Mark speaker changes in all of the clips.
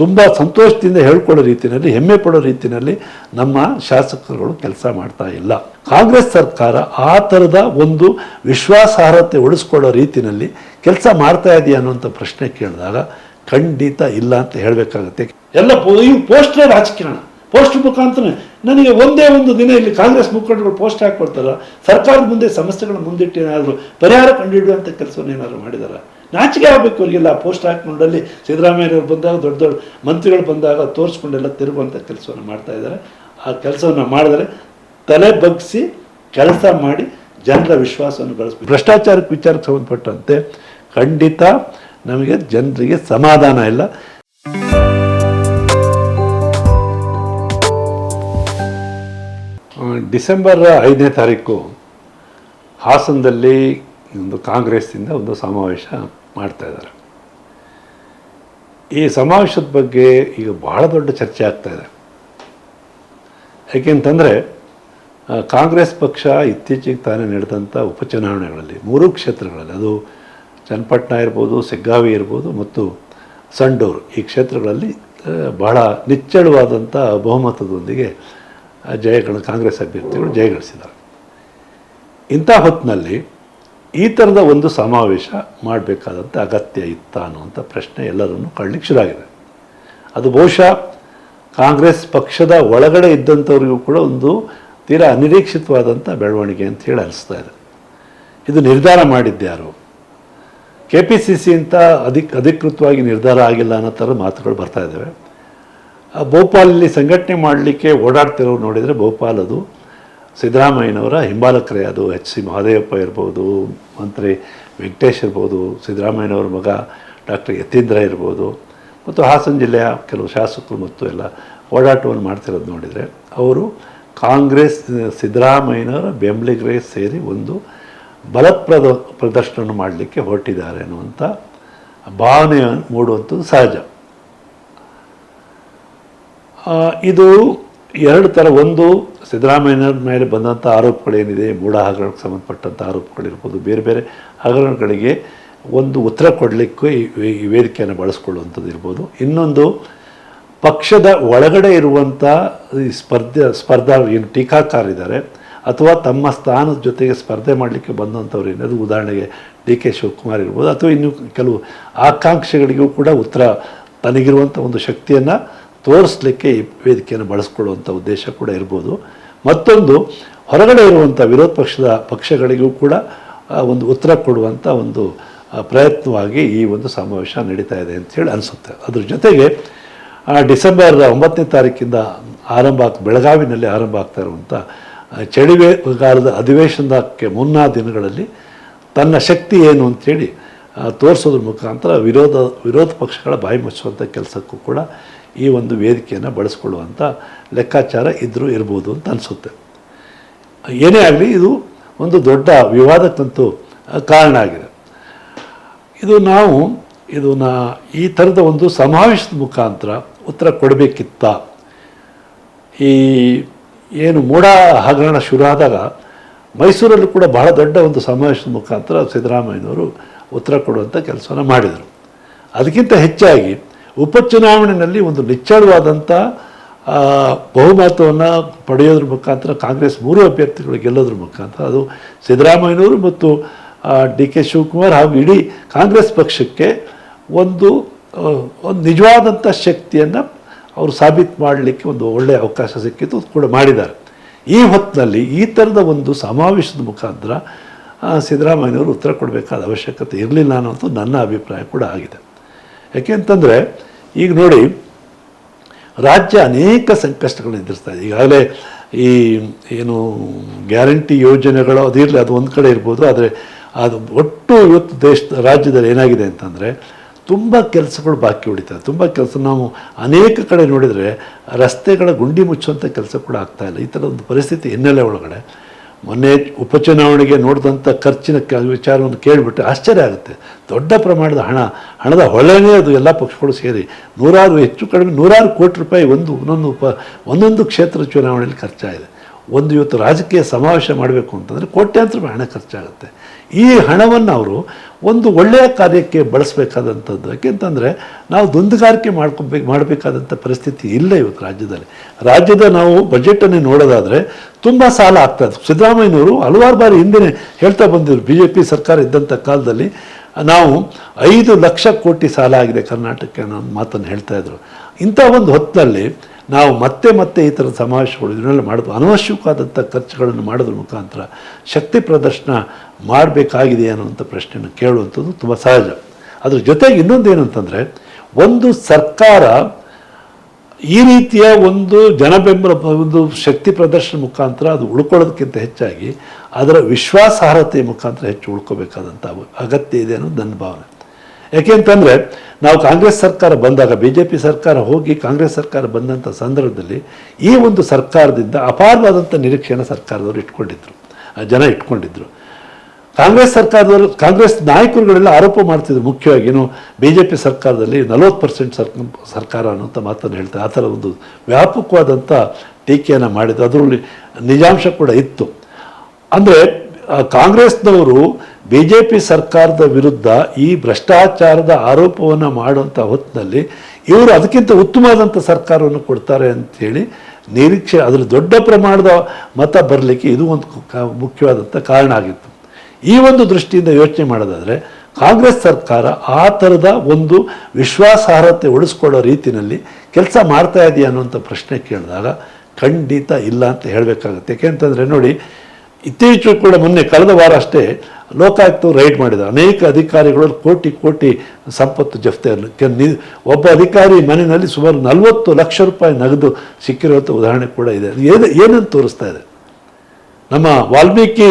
Speaker 1: ತುಂಬ ಸಂತೋಷದಿಂದ ಹೇಳ್ಕೊಳ್ಳೋ ರೀತಿಯಲ್ಲಿ, ಹೆಮ್ಮೆ ಪಡೋ ರೀತಿಯಲ್ಲಿ ನಮ್ಮ ಶಾಸಕರುಗಳು ಕೆಲಸ ಮಾಡ್ತಾ ಇಲ್ಲ. ಕಾಂಗ್ರೆಸ್ ಸರ್ಕಾರ ಆ ಥರದ ಒಂದು ವಿಶ್ವಾಸಾರ್ಹತೆ ಉಳಿಸ್ಕೊಳ್ಳೋ ರೀತಿಯಲ್ಲಿ ಕೆಲಸ ಮಾಡ್ತಾ ಇದೆಯಾ ಅನ್ನುವಂಥ ಪ್ರಶ್ನೆ ಕೇಳಿದಾಗ, ಖಂಡಿತ ಇಲ್ಲ ಅಂತ ಹೇಳಬೇಕಾಗತ್ತೆ. ಎಲ್ಲ ಈ ಪೋಸ್ಟರ್ ರಾಜಕೀಯ ಪೋಸ್ಟ್ ಮುಖಾಂತರ ನನಗೆ ಒಂದೇ ಒಂದು ದಿನ ಇಲ್ಲಿ ಕಾಂಗ್ರೆಸ್ ಮುಖಂಡಗಳು ಪೋಸ್ಟ್ ಹಾಕ್ಕೊಡ್ತಾರ. ಸರ್ಕಾರದ ಮುಂದೆ ಸಮಸ್ಯೆಗಳ ಮುಂದಿಟ್ಟು ಏನಾದರೂ ಪರಿಹಾರ ಕಂಡುಹಿಡಿಯುವಂಥ ಕೆಲಸವನ್ನು ಏನಾದರೂ ಮಾಡಿದಾರ? ನಾಚಿಕೆ ಆಗಬೇಕು ಅವರಿಗೆಲ್ಲ. ಪೋಸ್ಟ್ ಹಾಕ್ಕೊಂಡಲ್ಲಿ ಸಿದ್ದರಾಮಯ್ಯವ್ರು ಬಂದಾಗ ದೊಡ್ಡ ದೊಡ್ಡ ಮಂತ್ರಿಗಳು ಬಂದಾಗ ತೋರಿಸ್ಕೊಂಡೆಲ್ಲ ತಿರುಗುವಂಥ ಕೆಲಸವನ್ನು ಮಾಡ್ತಾ ಇದ್ದಾರೆ. ಆ ಕೆಲಸವನ್ನು ಮಾಡಿದರೆ ತಲೆ ಬಗ್ಗಿಸಿ ಕೆಲಸ ಮಾಡಿ ಜನರ ವಿಶ್ವಾಸವನ್ನು ಗಳಿಸ್ಬೇಕು ಭ್ರಷ್ಟಾಚಾರಕ್ಕೆ ವಿಚಾರಕ್ಕೆ ಸಂಬಂಧಪಟ್ಟಂತೆ ಖಂಡಿತ ನಮಗೆ ಜನರಿಗೆ ಸಮಾಧಾನ ಇಲ್ಲ. ಡಿಸೆಂಬರ್ ಐದನೇ ತಾರೀಕು ಹಾಸನದಲ್ಲಿ ಒಂದು ಕಾಂಗ್ರೆಸ್ಸಿಂದ ಒಂದು ಸಮಾವೇಶ. ಮಾಡ್ತಾ ಇದ್ದಾರೆ. ಈ ಸಮಾವೇಶದ ಬಗ್ಗೆ ಈಗ ಬಹಳ ದೊಡ್ಡ ಚರ್ಚೆ ಆಗ್ತಾ ಇದೆ. ಯಾಕೆಂತಂದರೆ ಕಾಂಗ್ರೆಸ್ ಪಕ್ಷ ಇತ್ತೀಚೆಗೆ ತಾನೇ ನಡೆದಂಥ ಉಪಚುನಾವಣೆಗಳಲ್ಲಿ, ಮೂರು ಕ್ಷೇತ್ರಗಳಲ್ಲಿ, ಅದು ಚನ್ನಪಟ್ಟಣ ಇರ್ಬೋದು ಸಿಗ್ಗಾವಿ ಇರ್ಬೋದು ಮತ್ತು ಸಂಡೂರು ಈ ಕ್ಷೇತ್ರಗಳಲ್ಲಿ ಬಹಳ ನಿಚ್ಚಳವಾದಂಥ ಬಹುಮತದೊಂದಿಗೆ ಜಯಗಳ ಕಾಂಗ್ರೆಸ್ ಅಭ್ಯರ್ಥಿಗಳು ಜಯಗಳಿಸಿದ್ದಾರೆ. ಇಂಥ ಹೊತ್ತಿನಲ್ಲಿ ಈ ಥರದ ಒಂದು ಸಮಾವೇಶ ಮಾಡಬೇಕಾದಂಥ ಅಗತ್ಯ ಇತ್ತ ಅನ್ನುವಂಥ ಪ್ರಶ್ನೆ ಎಲ್ಲರನ್ನು ಕಳ್ಳಿಕ್ಕೆ ಶುರುವಾಗಿದೆ ಅದು ಬಹುಶಃ ಕಾಂಗ್ರೆಸ್ ಪಕ್ಷದ ಒಳಗಡೆ ಇದ್ದಂಥವ್ರಿಗೂ ಕೂಡ ಒಂದು ತೀರಾ ಅನಿರೀಕ್ಷಿತವಾದಂಥ ಬೆಳವಣಿಗೆ ಅಂತ ಹೇಳಿ ಅನಿಸ್ತಾ ಇದೆ. ಇದು ನಿರ್ಧಾರ ಮಾಡಿದ್ದ್ಯಾರು ಕೆ ಪಿ ಸಿ ಸಿ ಅಂತ ಅಧಿಕ್, ಅಧಿಕೃತವಾಗಿ ನಿರ್ಧಾರ ಆಗಿಲ್ಲ ಅನ್ನೋ ಥರ ಮಾತುಗಳು ಬರ್ತಾ ಇದ್ದಾವೆ ಭೋಪಾಲಲ್ಲಿ ಸಂಘಟನೆ ಮಾಡಲಿಕ್ಕೆ ಓಡಾಡ್ತಿರೋರು ನೋಡಿದರೆ ಭೋಪಾಲ್ ಅದು ಸಿದ್ದರಾಮಯ್ಯನವರ ಹಿಂಬಾಲಕರೇ ಅದು ಎಚ್ ಸಿ ಮಹದೇವಪ್ಪ ಇರ್ಬೋದು, ಮಂತ್ರಿ ವೆಂಕಟೇಶ್ ಇರ್ಬೋದು, ಸಿದ್ದರಾಮಯ್ಯನವರ ಮಗ ಡಾಕ್ಟರ್ ಯತೀಂದ್ರ ಇರ್ಬೋದು, ಮತ್ತು ಹಾಸನ ಜಿಲ್ಲೆಯ ಕೆಲವು ಶಾಸಕರು ಮತ್ತು ಎಲ್ಲ ಓಡಾಟವನ್ನು ಮಾಡ್ತಿರೋದು ನೋಡಿದರೆ, ಅವರು ಕಾಂಗ್ರೆಸ್ ಸಿದ್ದರಾಮಯ್ಯನವರ ಬೆಂಬಲಿಗರೇ ಸೇರಿ ಒಂದು ಬಲಪ್ರದ ಪ್ರದರ್ಶನ ಮಾಡಲಿಕ್ಕೆ ಹೊರಟಿದ್ದಾರೆ ಅನ್ನುವಂಥ ಭಾವನೆ ಮೂಡುವಂಥದ್ದು ಸಹಜ. ಇದು ಎರಡು ಥರ ಒಂದು ಸಿದ್ದರಾಮಯ್ಯ ಮೇಲೆ ಬಂದಂಥ ಆರೋಪಗಳೇನಿದೆ, ಮೂಢ ಹಗರಣಕ್ಕೆ ಸಂಬಂಧಪಟ್ಟಂಥ ಆರೋಪಗಳಿರ್ಬೋದು, ಬೇರೆ ಬೇರೆ ಹಗರಣಗಳಿಗೆ ಒಂದು ಉತ್ತರ ಕೊಡಲಿಕ್ಕೂ ಈ ವೇದಿಕೆಯನ್ನು ಬಳಸ್ಕೊಳ್ಳುವಂಥದ್ದು ಇರ್ಬೋದು. ಇನ್ನೊಂದು, ಪಕ್ಷದ ಒಳಗಡೆ ಇರುವಂಥ ಈ ಸ್ಪರ್ಧೆ, ಸ್ಪರ್ಧಾ, ಏನು ಟೀಕಾಕಾರಿದ್ದಾರೆ ಅಥವಾ ತಮ್ಮ ಸ್ಥಾನದ ಜೊತೆಗೆ ಸ್ಪರ್ಧೆ ಮಾಡಲಿಕ್ಕೆ ಬಂದಂಥವ್ರು ಏನಾದರೂ ಉದಾಹರಣೆಗೆ ಡಿ ಕೆ ಶಿವಕುಮಾರ್ ಇರ್ಬೋದು, ಅಥವಾ ಇನ್ನು ಕೆಲವು ಆಕಾಂಕ್ಷೆಗಳಿಗೂ ಕೂಡ ಉತ್ತರ ತನಗಿರುವಂಥ ಒಂದು ಶಕ್ತಿಯನ್ನು ತೋರಿಸ್ಲಿಕ್ಕೆ ಈ ವೇದಿಕೆಯನ್ನು ಬಳಸ್ಕೊಳ್ಳುವಂಥ ಉದ್ದೇಶ ಕೂಡ ಇರ್ಬೋದು. ಮತ್ತೊಂದು, ಹೊರಗಡೆ ಇರುವಂಥ ವಿರೋಧ ಪಕ್ಷದ ಪಕ್ಷಗಳಿಗೂ ಕೂಡ ಒಂದು ಉತ್ತರ ಕೊಡುವಂಥ ಒಂದು ಪ್ರಯತ್ನವಾಗಿ ಈ ಒಂದು ಸಮಾವೇಶ ನಡೀತಾ ಇದೆ ಅಂತೇಳಿ ಅನಿಸುತ್ತೆ. ಅದ್ರ ಜೊತೆಗೆ ಡಿಸೆಂಬರ್ ಒಂಬತ್ತನೇ ತಾರೀಕಿಂದ ಆರಂಭ ಆಗ್, ಬೆಳಗಾವಿನಲ್ಲಿ ಆರಂಭ ಆಗ್ತಾ ಇರುವಂಥ ಚಳಿಗಾಲದ ಅಧಿವೇಶನಕ್ಕೆ ಮುನ್ನ ದಿನಗಳಲ್ಲಿ ತನ್ನ ಶಕ್ತಿ ಏನು ಅಂಥೇಳಿ ತೋರಿಸೋದ್ರ ಮುಖಾಂತರ ವಿರೋಧ ವಿರೋಧ ಪಕ್ಷಗಳ ಬಾಯಿ ಮುಚ್ಚುವಂಥ ಕೆಲಸಕ್ಕೂ ಕೂಡ ಈ ಒಂದು ವೇದಿಕೆಯನ್ನು ಬಳಸ್ಕೊಳ್ಳುವಂಥ ಲೆಕ್ಕಾಚಾರ ಇದ್ದರೂ ಇರ್ಬೋದು ಅಂತ ಅನಿಸುತ್ತೆ. ಏನೇ ಆಗಲಿ ಇದು ಒಂದು ದೊಡ್ಡ ವಿವಾದಕ್ಕಂತೂ ಕಾರಣ ಆಗಿದೆ. ಇದು ನಾವು, ಇದು ನಾ ಈ ಥರದ ಒಂದು ಸಮಾವೇಶದ ಮುಖಾಂತರ ಉತ್ತರ ಕೊಡಬೇಕಿತ್ತ. ಈ ಏನು ಮೂಡ ಹಗರಣ ಶುರು ಆದಾಗ ಮೈಸೂರಲ್ಲೂ ಕೂಡ ಬಹಳ ದೊಡ್ಡ ಒಂದು ಸಮಾವೇಶದ ಮುಖಾಂತರ ಸಿದ್ದರಾಮಯ್ಯನವರು ಉತ್ತರ ಕೊಡುವಂಥ ಕೆಲಸವನ್ನು ಮಾಡಿದರು. ಅದಕ್ಕಿಂತ ಹೆಚ್ಚಾಗಿ ಉಪಚುನಾವಣೆಯಲ್ಲಿ ಒಂದು ನಿಚ್ಚಳವಾದಂಥ ಬಹುಮತವನ್ನು ಪಡೆಯೋದ್ರ ಮುಖಾಂತರ ಕಾಂಗ್ರೆಸ್ ಮೂರು ಅಭ್ಯರ್ಥಿಗಳು ಗೆಲ್ಲೋದ್ರ ಮುಖಾಂತರ ಅದು ಸಿದ್ದರಾಮಯ್ಯನವರು ಮತ್ತು ಡಿ ಕೆ ಶಿವಕುಮಾರ್ ಹಾಗೂ ಇಡೀ ಕಾಂಗ್ರೆಸ್ ಪಕ್ಷಕ್ಕೆ ಒಂದು ಒಂದು ನಿಜವಾದಂಥ ಶಕ್ತಿಯನ್ನು ಅವರು ಸಾಬೀತು ಮಾಡಲಿಕ್ಕೆ ಒಂದು ಒಳ್ಳೆಯ ಅವಕಾಶ ಸಿಕ್ಕಿತ್ತು ಕೂಡ ಮಾಡಿದ್ದಾರೆ. ಈ ಹೊತ್ತಿನಲ್ಲಿ ಈ ಥರದ ಒಂದು ಸಮಾವೇಶದ ಮುಖಾಂತರ ಸಿದ್ದರಾಮಯ್ಯನವರು ಉತ್ತರ ಕೊಡಬೇಕಾದ ಅವಶ್ಯಕತೆ ಇರಲಿಲ್ಲ ಅನ್ನೋದು ನನ್ನ ಅಭಿಪ್ರಾಯ ಕೂಡ ಆಗಿದೆ. ಯಾಕೆ ಅಂತಂದರೆ, ಈಗ ನೋಡಿ, ರಾಜ್ಯ ಅನೇಕ ಸಂಕಷ್ಟಗಳನ್ನು ಎದುರಿಸ್ತಾ ಇದೆ. ಈಗಾಗಲೇ ಈ ಏನು ಗ್ಯಾರಂಟಿ ಯೋಜನೆಗಳು ಅದಿರಲಿ ಅದು ಒಂದು ಕಡೆ ಇರ್ಬೋದು, ಆದರೆ ಅದು ಒಟ್ಟು ಇವತ್ತು ದೇಶ, ರಾಜ್ಯದಲ್ಲಿ ಏನಾಗಿದೆ ಅಂತಂದರೆ, ತುಂಬ ಕೆಲಸಗಳು ಬಾಕಿ ಉಳಿತವೆ ತುಂಬ ಕೆಲಸ ನಾವು ಅನೇಕ ಕಡೆ ನೋಡಿದರೆ ರಸ್ತೆಗಳ ಗುಂಡಿ ಮುಚ್ಚುವಂಥ ಕೆಲಸ ಕೂಡ ಆಗ್ತಾಯಿಲ್ಲ ಈ ಥರ ಒಂದು ಪರಿಸ್ಥಿತಿ ಹಿನ್ನೆಲೆ ಒಳಗಡೆ. ಮೊನ್ನೆ ಉಪಚುನಾವಣೆಗೆ ನೋಡಿದಂಥ ಖರ್ಚಿನ ಕ ವಿಚಾರವನ್ನು ಕೇಳಿಬಿಟ್ಟು ಆಶ್ಚರ್ಯ ಆಗುತ್ತೆ. ದೊಡ್ಡ ಪ್ರಮಾಣದ ಹಣ, ಹಣದ ಹೊಳೆನೇ ಅದು ಎಲ್ಲ ಪಕ್ಷಗಳು ಸೇರಿ. ನೂರಾರು, ಹೆಚ್ಚು ಕಡಿಮೆ ನೂರಾರು ಕೋಟಿ ರೂಪಾಯಿ ಒಂದು, ಒಂದೊಂದು ಉಪ, ಒಂದೊಂದು ಕ್ಷೇತ್ರ ಚುನಾವಣೆಯಲ್ಲಿ ಖರ್ಚಾಗಿದೆ. ಒಂದು ಇವತ್ತು ರಾಜಕೀಯ ಸಮಾವೇಶ ಮಾಡಬೇಕು ಅಂತಂದರೆ ಕೋಟ್ಯಾಂತರ ಹಣ ಖರ್ಚಾಗುತ್ತೆ. ಈ ಹಣವನ್ನು ಅವರು ಒಂದು ಒಳ್ಳೆಯ ಕಾರ್ಯಕ್ಕೆ ಬಳಸಬೇಕಾದಂಥದ್ದು ಯಾಕೆಂತಂದರೆ ನಾವು ದುಂದುಗಾರಿಕೆ ಮಾಡ್ಕೋಬೇಕು ಮಾಡಬೇಕಾದಂಥ ಪರಿಸ್ಥಿತಿ ಇಲ್ಲ ಇವತ್ತು ರಾಜ್ಯದಲ್ಲಿ. ರಾಜ್ಯದ ನಾವು ಬಜೆಟನ್ನೇ ನೋಡೋದಾದರೆ ತುಂಬ ಸಾಲ ಆಗ್ತದೆ ಸಿದ್ದರಾಮಯ್ಯನವರು ಹಲವಾರು ಬಾರಿ ಹಿಂದೆ ಹೇಳ್ತಾ ಬಂದಿದ್ರು ಬಿ ಜೆ ಪಿ ಸರ್ಕಾರ ಇದ್ದಂಥ ಕಾಲದಲ್ಲಿ ನಾವು ಐದು ಲಕ್ಷ ಕೋಟಿ ಸಾಲ ಆಗಿದೆ ಕರ್ನಾಟಕಕ್ಕೆ ಅನ್ನೋ ಮಾತನ್ನು ಹೇಳ್ತಾ ಇದ್ರು. ಇಂಥ ಒಂದು ಹೊತ್ತಿನಲ್ಲಿ ನಾವು ಮತ್ತೆ ಮತ್ತೆ ಈ ಥರದ ಸಮಾವೇಶಗಳು ಇದನ್ನೆಲ್ಲ ಮಾಡೋದು, ಅನವಶ್ಯಕವಾದಂಥ ಖರ್ಚುಗಳನ್ನು ಮಾಡೋದ್ರ ಮುಖಾಂತರ ಶಕ್ತಿ ಪ್ರದರ್ಶನ ಮಾಡಬೇಕಾಗಿದೆ ಅನ್ನುವಂಥ ಪ್ರಶ್ನೆಯನ್ನು ಕೇಳುವಂಥದ್ದು ತುಂಬ ಸಹಜ. ಅದ್ರ ಜೊತೆಗೆ ಇನ್ನೊಂದು ಏನಂತಂದರೆ ಒಂದು ಸರ್ಕಾರ ಈ ರೀತಿಯ ಒಂದು ಜನಬೆಂಬಲ ಒಂದು ಶಕ್ತಿ ಪ್ರದರ್ಶನ ಮುಖಾಂತರ ಅದು ಉಳ್ಕೊಳ್ಳೋದಕ್ಕಿಂತ ಹೆಚ್ಚಾಗಿ ಅದರ ವಿಶ್ವಾಸಾರ್ಹತೆ ಮುಖಾಂತರ ಹೆಚ್ಚು ಉಳ್ಕೋಬೇಕಾದಂಥ ಅಗತ್ಯ ಇದೆ ಅನ್ನೋದು ನನ್ನ ಭಾವನೆ. ಯಾಕೆಂತಂದರೆ ನಾವು ಕಾಂಗ್ರೆಸ್ ಸರ್ಕಾರ ಬಂದಾಗ ಬಿ ಜೆ ಪಿ ಸರ್ಕಾರ ಹೋಗಿ ಕಾಂಗ್ರೆಸ್ ಸರ್ಕಾರ ಬಂದಂಥ ಸಂದರ್ಭದಲ್ಲಿ ಈ ಒಂದು ಸರ್ಕಾರದಿಂದ ಅಪಾರವಾದಂಥ ನಿರೀಕ್ಷೆಯನ್ನು ಸರ್ಕಾರದವರು ಇಟ್ಕೊಂಡಿದ್ರು. ಜನ ಇಟ್ಕೊಂಡಿದ್ರು. ಕಾಂಗ್ರೆಸ್ ಸರ್ಕಾರದವರು, ಕಾಂಗ್ರೆಸ್ ನಾಯಕರುಗಳೆಲ್ಲ ಆರೋಪ ಮಾಡ್ತಿದ್ರು ಮುಖ್ಯವಾಗಿ. ಏನು ಬಿ ಜೆ ಪಿ ಸರ್ಕಾರದಲ್ಲಿ ನಲವತ್ತು ಪರ್ಸೆಂಟ್ ಸರ್ ಸರ್ಕಾರ ಅನ್ನೋಂಥ ಮಾತನ್ನು ಹೇಳ್ತಾರೆ. ಆ ಥರ ಒಂದು ವ್ಯಾಪಕವಾದಂಥ ಟೀಕೆಯನ್ನು ಮಾಡಿದ್ದು ಅದರಲ್ಲಿ ನಿಜಾಂಶ ಕೂಡ ಇತ್ತು. ಅಂದರೆ ಕಾಂಗ್ರೆಸ್ನವರು ಬಿ ಜೆ ಪಿ ಸರ್ಕಾರದ ವಿರುದ್ಧ ಈ ಭ್ರಷ್ಟಾಚಾರದ ಆರೋಪವನ್ನು ಮಾಡುವಂಥ ಹೊತ್ತಿನಲ್ಲಿ ಇವರು ಅದಕ್ಕಿಂತ ಉತ್ತಮವಾದಂಥ ಸರ್ಕಾರವನ್ನು ಕೊಡ್ತಾರೆ ಅಂಥೇಳಿ ನಿರೀಕ್ಷೆ ಅದರ ದೊಡ್ಡ ಪ್ರಮಾಣದ ಮತ ಬರಲಿಕ್ಕೆ ಇದು ಒಂದು ಮುಖ್ಯವಾದಂಥ ಕಾರಣ ಆಗಿತ್ತು. ಈ ಒಂದು ದೃಷ್ಟಿಯಿಂದ ಯೋಚನೆ ಮಾಡೋದಾದರೆ, ಕಾಂಗ್ರೆಸ್ ಸರ್ಕಾರ ಆ ಥರದ ಒಂದು ವಿಶ್ವಾಸಾರ್ಹತೆ ಉಳಿಸ್ಕೊಳ್ಳೋ ರೀತಿಯಲ್ಲಿ ಕೆಲಸ ಮಾಡ್ತಾ ಇದೆಯಾ ಅನ್ನುವಂಥ ಪ್ರಶ್ನೆ ಕೇಳಿದಾಗ, ಖಂಡಿತ ಇಲ್ಲ ಅಂತ ಹೇಳಬೇಕಾಗುತ್ತೆ. ಯಾಕೆಂತಂದರೆ ನೋಡಿ, ಇತ್ತೀಚೆಗೆ ಕೂಡ ಮೊನ್ನೆ ಕಳೆದ ವಾರ ಅಷ್ಟೇ ಲೋಕಾಯುಕ್ತವು ರೈಡ್ ಮಾಡಿದ ಅನೇಕ ಅಧಿಕಾರಿಗಳು ಕೋಟಿ ಕೋಟಿ ಸಂಪತ್ತು ಜಪ್ತಿ ಕೆ- ನಿ- ಒಬ್ಬ ಅಧಿಕಾರಿ ಮನೆಯಲ್ಲಿ ಸುಮಾರು ನಲವತ್ತು ಲಕ್ಷ ರೂಪಾಯಿ ನಗದು ಸಿಕ್ಕಿರುವಂಥ ಉದಾಹರಣೆ ಕೂಡ ಇದೆ. ಏನು ಏನಂತ ತೋರಿಸ್ತಾ ಇದೆ? ನಮ್ಮ ವಾಲ್ಮೀಕಿ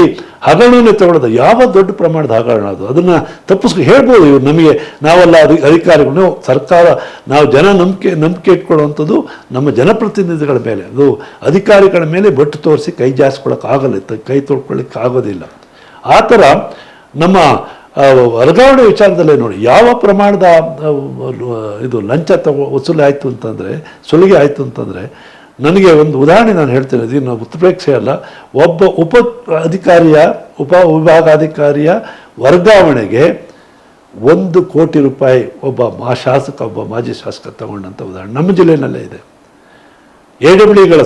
Speaker 1: ಹಗರಣನೇ ತಗೊಳ್ಳೋದು ಯಾವ ದೊಡ್ಡ ಪ್ರಮಾಣದ ಹಗರಣ ಅದು, ಅದನ್ನು ತಪ್ಪಿಸ್ಕೊ, ಹೇಳ್ಬೋದು ಇವ್ರು ನಮಗೆ, ನಾವೆಲ್ಲ ಅಧಿ, ಅಧಿಕಾರಿಗಳು ಸರ್ಕಾರ, ನಾವು ಜನ ನಂಬಿಕೆ ನಂಬಿಕೆ ಇಟ್ಕೊಳ್ಳುವಂಥದ್ದು ನಮ್ಮ ಜನಪ್ರತಿನಿಧಿಗಳ ಮೇಲೆ. ಅದು ಅಧಿಕಾರಿಗಳ ಮೇಲೆ ಬಟ್ಟು ತೋರಿಸಿ ಕೈ ಜಾಸ್ಕೊಳ್ಳೋಕ್ಕಾಗಲ್ಲ ಕೈ ತೊಳ್ಕೊಳ್ಳಿಕ್ಕೆ ಆಗೋದಿಲ್ಲ. ಆ ಥರ ನಮ್ಮ ವರ್ಗಾವಣೆ ವಿಚಾರದಲ್ಲೇ ನೋಡಿ, ಯಾವ ಪ್ರಮಾಣದ ಇದು ಲಂಚ ತಗೋ, ವಸೂಲಿ ಆಯಿತು ಅಂತಂದರೆ, ಸುಲಿಗೆ ಆಯಿತು ಅಂತಂದರೆ ನನಗೆ ಒಂದು ಉದಾಹರಣೆ ನಾನು ಹೇಳ್ತೇನೆ ಇದನ್ನು ಉತ್ಪ್ರೇಕ್ಷೆ ಅಲ್ಲ. ಒಬ್ಬ ಉಪ ಅಧಿಕಾರಿಯ, ಉಪ ವಿಭಾಗಾಧಿಕಾರಿಯ ವರ್ಗಾವಣೆಗೆ ಒಂದು ಕೋಟಿ ರೂಪಾಯಿ ಒಬ್ಬ ಮಾ ಶಾಸಕ, ಒಬ್ಬ ಮಾಜಿ ಶಾಸಕ ತಗೊಂಡಂಥ ಉದಾಹರಣೆ ನಮ್ಮ ಜಿಲ್ಲೆಯಲ್ಲೇ ಇದೆ. ಎ ಡಬ್ಲ್ಯೂಗಳ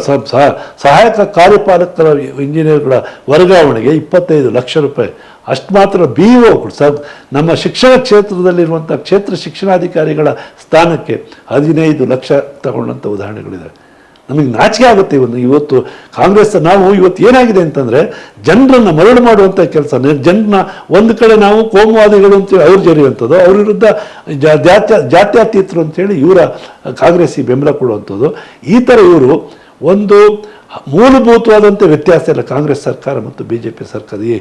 Speaker 1: ಸಹಾಯಕ ಕಾರ್ಯಪಾಲಕರ ಇಂಜಿನಿಯರ್ಗಳ ವರ್ಗಾವಣೆಗೆ ಇಪ್ಪತ್ತೈದು ಲಕ್ಷ ರೂಪಾಯಿ. ಅಷ್ಟು ಮಾತ್ರ ಬಿ ಒಗಳು ಸ ನಮ್ಮ ಶಿಕ್ಷಣ ಕ್ಷೇತ್ರದಲ್ಲಿರುವಂಥ ಕ್ಷೇತ್ರ ಶಿಕ್ಷಣಾಧಿಕಾರಿಗಳ ಸ್ಥಾನಕ್ಕೆ ಹದಿನೈದು ಲಕ್ಷ ತಗೊಂಡಂಥ ಉದಾಹರಣೆಗಳಿದೆ ನಮಗೆ ನಾಚಿಕೆ ಆಗುತ್ತೆ ಇವತ್ತು ಇವತ್ತು ಕಾಂಗ್ರೆಸ್ ನಾವು ಇವತ್ತು ಏನಾಗಿದೆ ಅಂತಂದರೆ ಜನರನ್ನು ಮರಳು ಮಾಡುವಂಥ ಕೆಲಸ ಜನರನ್ನ ಒಂದು ಕಡೆ ನಾವು ಕೋಮುವಾದಿಗಳು ಅಂತೇಳಿ ಅವ್ರು ಜರಿಯುವಂಥದ್ದು, ಅವ್ರ ವಿರುದ್ಧ ಜಾತ್ಯ, ಜಾತ್ಯತೀತರು ಅಂತೇಳಿ ಇವರ ಕಾಂಗ್ರೆಸ್ಸಿಗೆ ಬೆಂಬಲ ಕೊಡುವಂಥದ್ದು. ಈ ಥರ ಇವರು ಒಂದು ಮೂಲಭೂತವಾದಂಥ ವ್ಯತ್ಯಾಸ ಇಲ್ಲ ಕಾಂಗ್ರೆಸ್ ಸರ್ಕಾರ ಮತ್ತು ಬಿ ಜೆ ಪಿ ಸರ್ಕಾರ. ಈ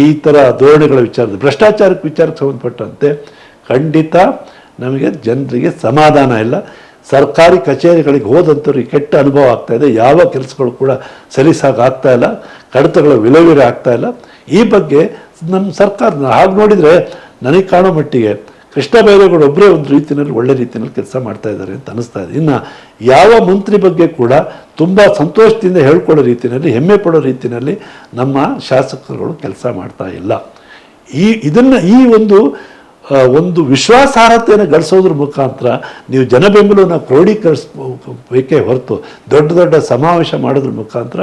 Speaker 1: ಈ ಥರ ಧೋರಣೆಗಳ ವಿಚಾರದ ಭ್ರಷ್ಟಾಚಾರಕ್ಕೆ ವಿಚಾರಕ್ಕೆ ಸಂಬಂಧಪಟ್ಟಂತೆ ಖಂಡಿತ ನಮಗೆ ಜನರಿಗೆ ಸಮಾಧಾನ ಇಲ್ಲ. ಸರ್ಕಾರಿ ಕಚೇರಿಗಳಿಗೆ ಹೋದಂಥವ್ರಿಗೆ ಕೆಟ್ಟ ಅನುಭವ ಆಗ್ತಾ ಇದೆ. ಯಾವ ಕೆಲಸಗಳು ಕೂಡ ಸಲೀಸಾಗಿ ಇಲ್ಲ. ಕಡತಗಳ ವಿಲೇವಾರಿ ಆಗ್ತಾ ಇಲ್ಲ. ಈ ಬಗ್ಗೆ ನಮ್ಮ ಸರ್ಕಾರ ಹಾಗೆ ನೋಡಿದರೆ ನನಗೆ ಕಾಣೋ ಮಟ್ಟಿಗೆ ಕೃಷ್ಣ ಬೈರೇಗೌಡ ಒಬ್ಬರೇ ಒಂದು ರೀತಿಯಲ್ಲಿ ಒಳ್ಳೆ ರೀತಿಯಲ್ಲಿ ಕೆಲಸ ಮಾಡ್ತಾ ಇದ್ದಾರೆ ಅಂತ ಅನಿಸ್ತಾ ಇದೆ. ಇನ್ನು ಯಾವ ಮಂತ್ರಿ ಬಗ್ಗೆ ಕೂಡ ತುಂಬ ಸಂತೋಷದಿಂದ ಹೇಳ್ಕೊಳ್ಳೋ ರೀತಿಯಲ್ಲಿ, ಹೆಮ್ಮೆ ಪಡೋ ರೀತಿಯಲ್ಲಿ ನಮ್ಮ ಶಾಸಕರುಗಳು ಕೆಲಸ ಮಾಡ್ತಾ ಇಲ್ಲ. ಈ ಇದನ್ನು ಈ ಒಂದು ಒಂದು ವಿಶ್ವಾಸಾರ್ಹತೆಯನ್ನು ಗಳಿಸೋದ್ರ ಮುಖಾಂತರ ನೀವು ಜನಬೆಂಬಲವನ್ನು ಕ್ರೋಢೀಕರಿಸಬೇಕೇ ಹೊರತು ದೊಡ್ಡ ದೊಡ್ಡ ಸಮಾವೇಶ ಮಾಡೋದ್ರ ಮುಖಾಂತರ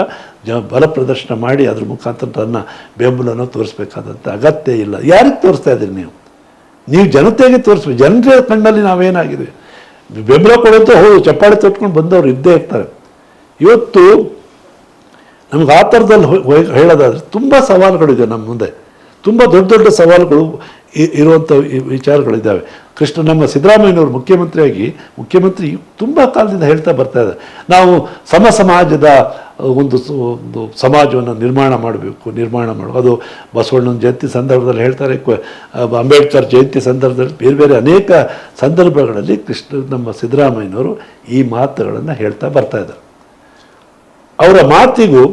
Speaker 1: ಜ, ಬಲ ಪ್ರದರ್ಶನ ಮಾಡಿ ಅದ್ರ ಮುಖಾಂತರ ತನ್ನ ಬೆಂಬಲವನ್ನು ತೋರಿಸ್ಬೇಕಾದಂಥ ಅಗತ್ಯ ಇಲ್ಲ. ಯಾರಿಗೆ ತೋರಿಸ್ತಾ ಇದ್ದೀರಿ ನೀವು? ನೀವು ಜನತೆಗೆ ತೋರಿಸ್ಬೇಕು. ಜನರ ಕಣ್ಣಲ್ಲಿ ನಾವೇನಾಗಿದೆ? ಬೆಂಬಲ ಕೊಡೋದು ಹೌದು ಚಪ್ಪಾಳೆ ತೊಟ್ಕೊಂಡು ಬಂದವರು ಇದ್ದೇ ಇರ್ತಾರೆ. ಇವತ್ತು ನಮ್ಗೆ ಆ ಥರದಲ್ಲಿ ಹೇಳೋದಾದ್ರೆ ತುಂಬ ಸವಾಲುಗಳಿದೆ ನಮ್ಮ ಮುಂದೆ. ತುಂಬ ದೊಡ್ಡ ದೊಡ್ಡ ಸವಾಲುಗಳು ಇರುವಂಥ ವಿಚಾರಗಳಿದ್ದಾವೆ. ಕೃಷ್ಣ ನಮ್ಮ ಸಿದ್ದರಾಮಯ್ಯನವರು ಮುಖ್ಯಮಂತ್ರಿಯಾಗಿ, ಮುಖ್ಯಮಂತ್ರಿ ತುಂಬ ಕಾಲದಿಂದ ಹೇಳ್ತಾ ಬರ್ತಾ ಇದ್ದಾರೆ. ನಾವು ಸಮ ಸಮಾಜದ ಒಂದು ಒಂದು ಸಮಾಜವನ್ನು ನಿರ್ಮಾಣ ಮಾಡಬೇಕು ನಿರ್ಮಾಣ ಮಾಡಬೇಕು ಅದು ಬಸವಣ್ಣನ ಜಯಂತಿ ಸಂದರ್ಭದಲ್ಲಿ ಹೇಳ್ತಾರೆ ಅಂಬೇಡ್ಕರ್ ಜಯಂತಿ ಸಂದರ್ಭದಲ್ಲಿ ಬೇರೆ ಬೇರೆ ಅನೇಕ ಸಂದರ್ಭಗಳಲ್ಲಿ ಕೃಷ್ಣ, ನಮ್ಮ ಸಿದ್ದರಾಮಯ್ಯನವರು ಈ ಮಾತುಗಳನ್ನು ಹೇಳ್ತಾ ಬರ್ತಾ ಇದ್ದಾರೆ. ಅವರ ಮಾತಿಗೂ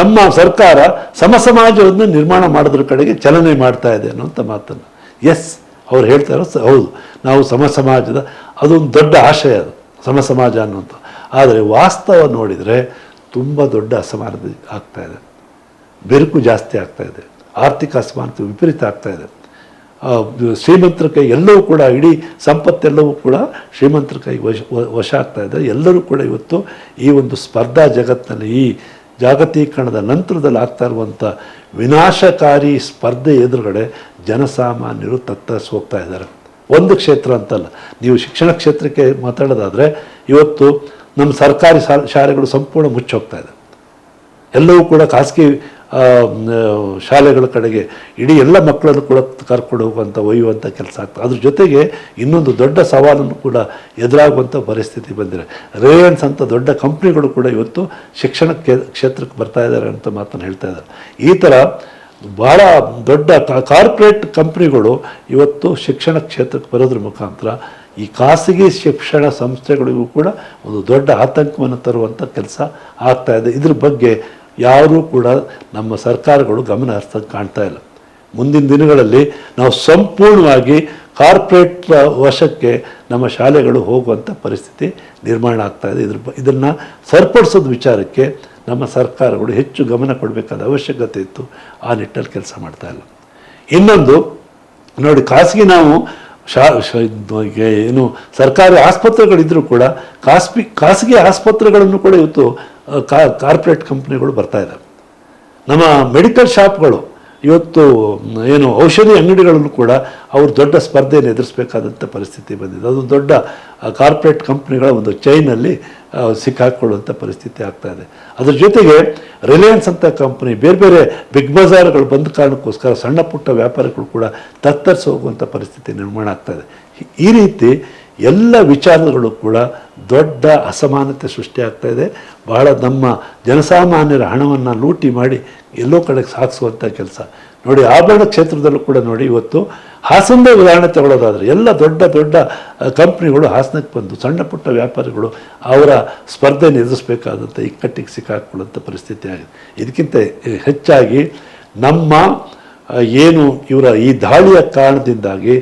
Speaker 1: ನಮ್ಮ ಸರ್ಕಾರ ಸಮ ಸಮಾಜವನ್ನು ನಿರ್ಮಾಣ ಮಾಡೋದ್ರ ಕಡೆಗೆ ಚಲನೆ ಮಾಡ್ತಾ ಇದೆ ಅನ್ನುವಂಥ ಮಾತನ್ನು. ಎಸ್ ಅವ್ರು ಹೇಳ್ತಾರೋ ಹೌದು. ನಾವು ಸಮ ಸಮಾಜದ ಅದೊಂದು ದೊಡ್ಡ ಆಶಯ ಅದು ಸಮ ಸಮಾಜ ಅನ್ನುವಂಥ. ಆದರೆ ವಾಸ್ತವ ನೋಡಿದರೆ ತುಂಬ ದೊಡ್ಡ ಅಸಮಾನತೆ ಆಗ್ತಾಯಿದೆ ಬೆರುಕು ಜಾಸ್ತಿ ಆಗ್ತಾಯಿದೆ ಆರ್ಥಿಕ ಅಸಮಾನತೆ ವಿಪರೀತ ಆಗ್ತಾ ಇದೆ. ಆ, ಶ್ರೀಮಂತರ ಕೈ ಎಲ್ಲವೂ ಕೂಡ ಇಡೀ ಸಂಪತ್ತೆಲ್ಲವೂ ಕೂಡ ಶ್ರೀಮಂತರ ಕೈ ವಶ ವಶ ಆಗ್ತಾ ಇದೆ. ಎಲ್ಲರೂ ಕೂಡ ಇವತ್ತು ಈ ಒಂದು ಸ್ಪರ್ಧಾ ಜಗತ್ತಿನಲ್ಲಿ ಈ ಜಾಗತೀಕರಣದ ನಂತರದಲ್ಲಿ ಆಗ್ತಾ ಇರುವಂಥ ವಿನಾಶಕಾರಿ ಸ್ಪರ್ಧೆ ಎದುರುಗಡೆ ಜನಸಾಮಾನ್ಯರು ತತ್ತರಿಸಿ ಹೋಗ್ತಾ ಇದ್ದಾರೆ. ಒಂದು ಕ್ಷೇತ್ರ ಅಂತಲ್ಲ, ನೀವು ಶಿಕ್ಷಣ ಕ್ಷೇತ್ರಕ್ಕೆ ಮಾತಾಡೋದಾದರೆ ಇವತ್ತು ನಮ್ಮ ಸರ್ಕಾರಿ ಶಾಲೆಗಳು ಸಂಪೂರ್ಣ ಮುಚ್ಚೋಗ್ತಾ ಇದೆ. ಎಲ್ಲವೂ ಕೂಡ ಖಾಸಗಿ ಶಾಲೆಗಳ ಕಡೆಗೆ ಇಡೀ ಎಲ್ಲ ಮಕ್ಕಳನ್ನು ಕೂಡ ಕರ್ಕೊಂಡು ಹೋಗುವಂಥ ಒಯ್ಯುವಂಥ ಕೆಲಸ ಆಗ್ತದೆ. ಅದ್ರ ಜೊತೆಗೆ ಇನ್ನೊಂದು ದೊಡ್ಡ ಸವಾಲನ್ನು ಕೂಡ ಎದುರಾಗುವಂಥ ಪರಿಸ್ಥಿತಿ ಬಂದಿದೆ. ರಿಲಯನ್ಸ್ ಅಂತ ದೊಡ್ಡ ಕಂಪ್ನಿಗಳು ಕೂಡ ಇವತ್ತು ಶಿಕ್ಷಣ ಕ್ಷೇತ್ರಕ್ಕೆ ಬರ್ತಾ ಇದ್ದಾರೆ ಅಂತ ಮಾತನ್ನು ಹೇಳ್ತಾ ಇದ್ದಾರೆ. ಈ ಥರ ಭಾಳ ದೊಡ್ಡ ಕಾರ್ಪೊರೇಟ್ ಕಂಪ್ನಿಗಳು ಇವತ್ತು ಶಿಕ್ಷಣ ಕ್ಷೇತ್ರಕ್ಕೆ ಬರೋದ್ರ ಮುಖಾಂತರ ಈ ಖಾಸಗಿ ಶಿಕ್ಷಣ ಸಂಸ್ಥೆಗಳಿಗೂ ಕೂಡ ಒಂದು ದೊಡ್ಡ ಆತಂಕವನ್ನು ತರುವಂಥ ಕೆಲಸ ಆಗ್ತಾ ಇದೆ. ಇದ್ರ ಬಗ್ಗೆ ಯಾರೂ ಕೂಡ ನಮ್ಮ ಸರ್ಕಾರಗಳು ಗಮನ ಹರಿಸೋದು ಕಾಣ್ತಾ ಇಲ್ಲ. ಮುಂದಿನ ದಿನಗಳಲ್ಲಿ ನಾವು ಸಂಪೂರ್ಣವಾಗಿ ಕಾರ್ಪೊರೇಟ್ ವಶಕ್ಕೆ ನಮ್ಮ ಶಾಲೆಗಳು ಹೋಗುವಂಥ ಪರಿಸ್ಥಿತಿ ನಿರ್ಮಾಣ ಆಗ್ತಾ ಇದೆ. ಇದ್ರ ಇದನ್ನು ಸರಿಪಡಿಸೋದು ವಿಚಾರಕ್ಕೆ ನಮ್ಮ ಸರ್ಕಾರಗಳು ಹೆಚ್ಚು ಗಮನ ಕೊಡಬೇಕಾದ ಅವಶ್ಯಕತೆ ಇತ್ತು. ಆ ನಿಟ್ಟಲ್ಲಿ ಕೆಲಸ ಮಾಡ್ತಾ ಇಲ್ಲ. ಇನ್ನೊಂದು, ನೋಡಿ, ಖಾಸಗಿ ನಾವು ಶಾ ಏನು ಸರ್ಕಾರಿ ಆಸ್ಪತ್ರೆಗಳಿದ್ದರೂ ಕೂಡ ಖಾಸಗಿ ಖಾಸಗಿ ಆಸ್ಪತ್ರೆಗಳನ್ನು ಕೂಡ ಇವತ್ತು ಕಾರ್ಪೊರೇಟ್ ಕಂಪ್ನಿಗಳು ಬರ್ತಾ ಇದ್ದಾವೆ ನಮ್ಮ ಮೆಡಿಕಲ್ ಶಾಪ್ಗಳು ಇವತ್ತು, ಏನು ಔಷಧಿ ಅಂಗಡಿಗಳನ್ನು ಕೂಡ ಅವರು ದೊಡ್ಡ ಸ್ಪರ್ಧೆಯನ್ನು ಎದುರಿಸಬೇಕಾದಂಥ ಪರಿಸ್ಥಿತಿ ಬಂದಿದೆ. ಅದು ದೊಡ್ಡ ಕಾರ್ಪೊರೇಟ್ ಕಂಪ್ನಿಗಳ ಒಂದು ಚೈನಲ್ಲಿ ಸಿಕ್ಕಾಕೊಳ್ಳುವಂಥ ಪರಿಸ್ಥಿತಿ ಆಗ್ತಾ ಇದೆ. ಅದ್ರ ಜೊತೆಗೆ ರಿಲಯನ್ಸ್ ಅಂತ ಕಂಪ್ನಿ ಬೇರೆ ಬೇರೆ ಬಿಗ್ ಬಜಾರ್ಗಳು ಬಂದ ಕಾರಣಕ್ಕೋಸ್ಕರ ಸಣ್ಣ ಪುಟ್ಟ ವ್ಯಾಪಾರಿಗಳು ಕೂಡ ತತ್ತರಿಸಿ ಹೋಗುವಂಥ ಪರಿಸ್ಥಿತಿ ನಿರ್ಮಾಣ ಆಗ್ತಾ ಇದೆ. ಈ- ರೀತಿ ಎಲ್ಲ ವಿಚಾರಗಳು ಕೂಡ ದೊಡ್ಡ ಅಸಮಾನತೆ ಸೃಷ್ಟಿಯಾಗ್ತಾ ಇದೆ. ಬಹಳ ನಮ್ಮ ಜನಸಾಮಾನ್ಯರ ಹಣವನ್ನು ಲೂಟಿ ಮಾಡಿ ಎಲ್ಲೋ ಕಡೆಗೆ ಸಾಗಿಸುವಂಥ ಕೆಲಸ ನೋಡಿ, ಆಭರಣ ಕ್ಷೇತ್ರದಲ್ಲೂ ಕೂಡ ನೋಡಿ, ಇವತ್ತು ಹಾಸನದ ಉದಾಹರಣೆ ತಗೊಳ್ಳೋದಾದರೆ, ಎಲ್ಲ ದೊಡ್ಡ ದೊಡ್ಡ ಕಂಪ್ನಿಗಳು ಹಾಸನಕ್ಕೆ ಬಂದು, ಸಣ್ಣ ಪುಟ್ಟ ವ್ಯಾಪಾರಿಗಳು ಅವರ ಸ್ಪರ್ಧೆಯನ್ನು ಎದುರಿಸಬೇಕಾದಂಥ ಇಕ್ಕಟ್ಟಿಗೆ ಸಿಕ್ಕಾಕೊಳ್ಳುವಂಥ ಪರಿಸ್ಥಿತಿ ಆಗಿದೆ. ಇದಕ್ಕಿಂತ ಹೆಚ್ಚಾಗಿ ನಮ್ಮ ಏನು ಇವರ ಈ ದಾಳಿಯ ಕಾರಣದಿಂದಾಗಿ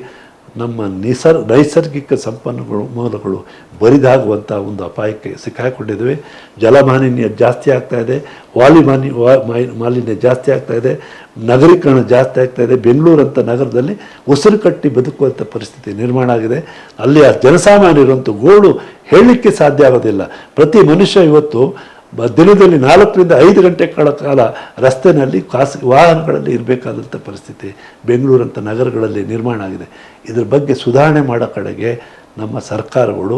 Speaker 1: ನಮ್ಮ ನಿಸರ್, ನೈಸರ್ಗಿಕ ಸಂಪನ್ಮೂಲಗಳು, ಮೂಲಗಳು ಬರಿದಾಗುವಂಥ ಒಂದು ಅಪಾಯಕ್ಕೆ ಸಿಕ್ಕಾಕೊಂಡಿದ್ದೇವೆ ಜಲಮಾಲಿನ್ಯ ಜಾಸ್ತಿ ಆಗ್ತಾ ಇದೆ ವಾಲಿ ಮಾಲಿ ಮಾಲಿನ್ಯ ಜಾಸ್ತಿ ಆಗ್ತಾ ಇದೆ. ನಗರೀಕರಣ ಜಾಸ್ತಿ ಆಗ್ತಾ ಇದೆ. ಬೆಂಗಳೂರಂಥ ನಗರದಲ್ಲಿ ಉಸಿರು ಕಟ್ಟಿ ಬದುಕುವಂಥ ಪರಿಸ್ಥಿತಿ ನಿರ್ಮಾಣ ಆಗಿದೆ. ಅಲ್ಲಿ ಆ ಜನಸಾಮಾನ್ಯರಂತೂ ಗೋಳು ಹೇಳಲಿಕ್ಕೆ ಸಾಧ್ಯ ಆಗೋದಿಲ್ಲ. ಪ್ರತಿ ಮನುಷ್ಯ ಇವತ್ತು ದಿನದಲ್ಲಿ ನಾಲ್ಕರಿಂದ ಐದು ಗಂಟೆ ಕಾಲ ಕಾಲ ರಸ್ತೆಯಲ್ಲಿ ಖಾಸಗಿ ವಾಹನಗಳಲ್ಲಿ ಇರಬೇಕಾದಂಥ ಪರಿಸ್ಥಿತಿ ಬೆಂಗಳೂರಂಥ ನಗರಗಳಲ್ಲಿ ನಿರ್ಮಾಣ ಆಗಿದೆ. ಇದ್ರ ಬಗ್ಗೆ ಸುಧಾರಣೆ ಮಾಡೋ ಕಡೆಗೆ ನಮ್ಮ ಸರ್ಕಾರಗಳು